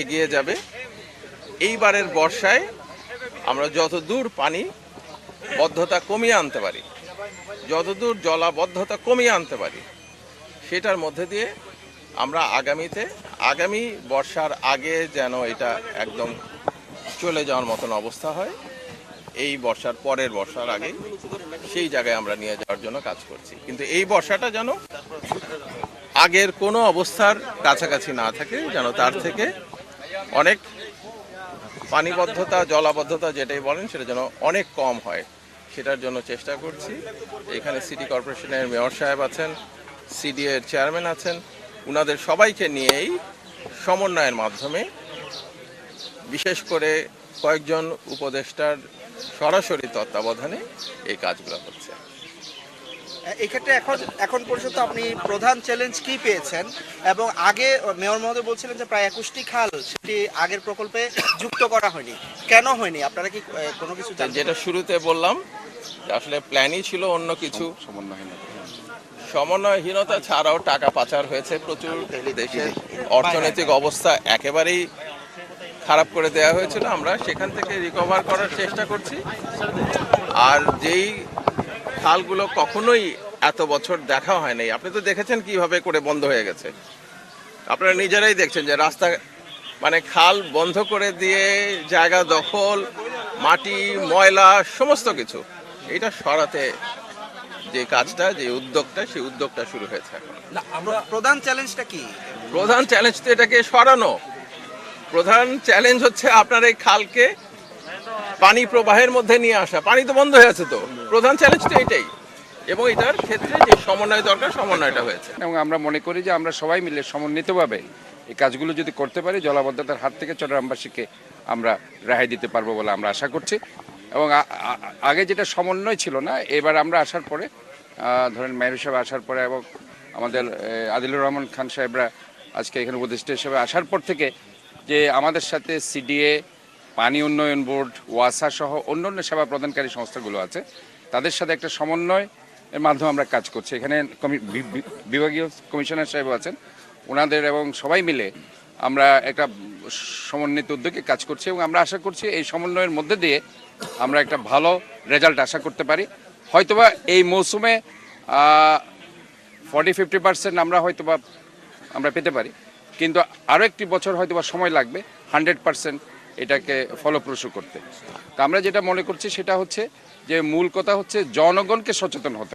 এগিয়ে যাবে। এইবারের বর্ষায় আমরা যত দূর পানি বদ্ধতা কমিয়ে আনতে পারি, যতদূর জলাবদ্ধতা কমিয়ে আনতে পারি, সেটার মধ্যে দিয়ে আমরা আগামীতে, আগামী বর্ষার আগে যেন এটা একদম চলে যাওয়ার মতন অবস্থা হয়, এই বর্ষার পরের বর্ষার আগে সেই জায়গায় আমরা নিয়ে যাওয়ার জন্য কাজ করছি। কিন্তু এই বর্ষাটা যেন আগের কোনো অবস্থার কাছাকাছি না থাকে, যেন তার থেকে অনেক পানিবদ্ধতা, জলাবদ্ধতা যেটাই বলেন, সেটা যেন অনেক কম হয়, সেটার জন্য চেষ্টা করছি। এখানে সিটি কর্পোরেশনের মেয়র সাহেব আছেন সিডি এর চেয়ারম্যান আছেন, উনাদের সবাইকে নিয়েই সমন্বয়ের মাধ্যমে বিশেষ করে কয়েকজন উপদেষ্টার সরাসরি তত্ত্বাবধানে এই কাজগুলো হচ্ছে। এই ক্ষেত্রে এখন এখন পর্যন্ত আপনি প্রধান চ্যালেঞ্জ কি পেয়েছেন? এবং আগে মেয়র মহোদয় বলছিলেন যে প্রায় একুশটি খাল সেটি আগের প্রকল্পে যুক্ত করা হয়নি। কেন হয়নি? আপনারা কি কোনো কিছু যেটা শুরুতে বললাম, আসলে প্ল্যানই ছিল অন্য কিছু। সমন্বয়হীনতা ছাড়াও টাকা পাচার হয়েছে প্রচুর। দেশের অর্থনৈতিক অবস্থা একেবারেই খারাপ করে দেওয়া হয়েছিল। আমরা সেখান থেকে রিকভার করার চেষ্টা করছি। আর যেই খালগুলো কখনোই এত বছর দেখা হয়নি। আপনি তো দেখেছেন কীভাবে করে বন্ধ হয়ে গেছে। আপনারা নিজেরাই দেখছেন যে রাস্তা মানে খাল বন্ধ করে দিয়ে জায়গা দখল মাটি ময়লা সমস্ত কিছু। এটা সরাতে যে কাজটা যে উদ্যোগটা সেই উদ্যোগটা শুরু হয়েছে প্রধান চ্যালেঞ্জটা কি? প্রধান চ্যালেঞ্জ তো এটাকে সরানো। প্রধান চ্যালেঞ্জ হচ্ছে আপনার এই খালকে পানি প্রবাহের মধ্যে নিয়ে আসা। পানি তো বন্ধ হয়ে আছে তো। প্রধান চ্যালেঞ্জ তো এটাই। এবং এটার ক্ষেত্রে যে সমন্বয় দরকার, সমন্বয়টা হয়েছে। এবং আমরা মনে করি যে আমরা সবাই মিলে সমন্বিতভাবে এই কাজগুলো যদি করতে পারি, জলাবদ্ধতার হাত থেকে চট্টগ্রামবাসীকে আমরা রেহাই দিতে পারব বলে আমরা আশা করছি। এবং আগে যেটা সমন্বয় ছিল না, এবার আমরা আসার পরে ধরেন মেয়র হিসেবে আসার পরে এবং আমাদের আদিলুর রহমান খান সাহেবরা আজকে এখানে উপদেষ্টা হিসেবে আসার পর থেকে যে আমাদের সাথে সিডিএ পানি উন্নয়ন বোর্ড, ওয়াসা সহ অন্যান্য সেবা প্রদানকারী সংস্থাগুলো আছে। তাদের সাথে একটা সমন্বয় এর মাধ্যমে আমরা কাজ করছি। এখানে বিভাগীয় কমিশনার সাহেব আছেন। ওনাদের এবং সবাই মিলে আমরা একটা সমন্বিত উদ্যোগে কাজ করছি এবং আমরা আশা করছি এই সমন্বয়ের মধ্যে দিয়ে আমরা একটা ভালো রেজাল্ট আশা করতে পারি। হয়তোবা এই মৌসুমে ফর্টি ফিফটি পার্সেন্ট আমরা হয়তোবা আমরা পেতে পারি। কিন্তু আরও একটি বছর হয়তোবা সময় লাগবে হান্ড্রেড পার্সেন্ট এটাকে ফলপ্রসূ করতে। আমরা যেটা মনে করছি সেটা হচ্ছে যে মূল কথা হচ্ছে জনগণকে সচেতন হতে